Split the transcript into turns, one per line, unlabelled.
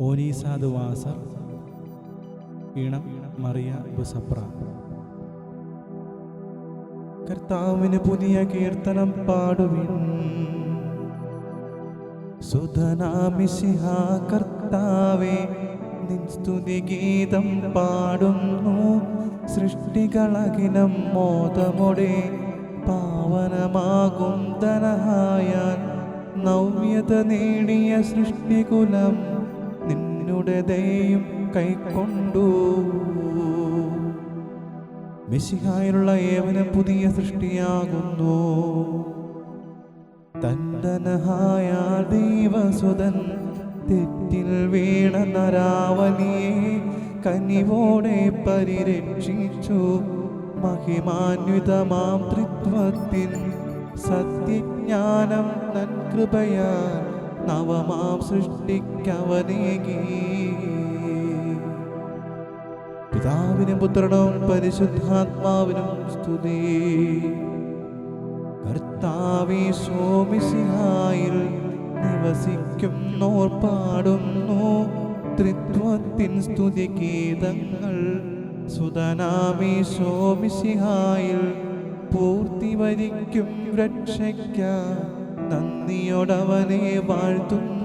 ഓനീസാദ് വാസർ ഈണം മറിയ ബുസപ്ര. കർത്താവിന് പുതിയ കീർത്തനം പാടുവിൻ. സുധനാമിശിഹ കർത്താവേ നിൻ സ്തുതി ഗീതം പാടുന്നു. സൃഷ്ടികളകിനം മോദമൊടെ പാവനമാകും ധനഹായാൻ നവ്യത നേടിയ സൃഷ്ടികുലം നിന്നുടെ കൈക്കൊണ്ടു. മെസ്സിഹായുള്ള ഏവന പുതിയ സൃഷ്ടിയാകുന്നു. തന്ദനഹായ ദൈവസുതൻ തെറ്റിൽ വീണ നരാവലിയെ കനിവോടെ പരിരക്ഷിച്ചു. മഹിമാന്വിതമാം ത്രിത്വത്തിൻ സത്യജ്ഞാനം നൻ കൃപയാൽ നവമാം സൃഷ്ടിക്കവനേകി. പിതാവിനും പുത്രനും പരിശുദ്ധാത്മാവിനും സ്തുതി. കർത്താവേ സോമിസിഹായിൽ നിവസിക്കുന്നോർ പാടുന്നു. ത്രിത്വത്തിൻ സ്തുതി ഗീതങ്ങൾ. സുതനാമി സോമിസിഹായിൽ പൂർത്തി വരിക്കും രക്ഷയ്ക്ക നന്ദിയോടവനെ വാഴ്ത്തുന്നു.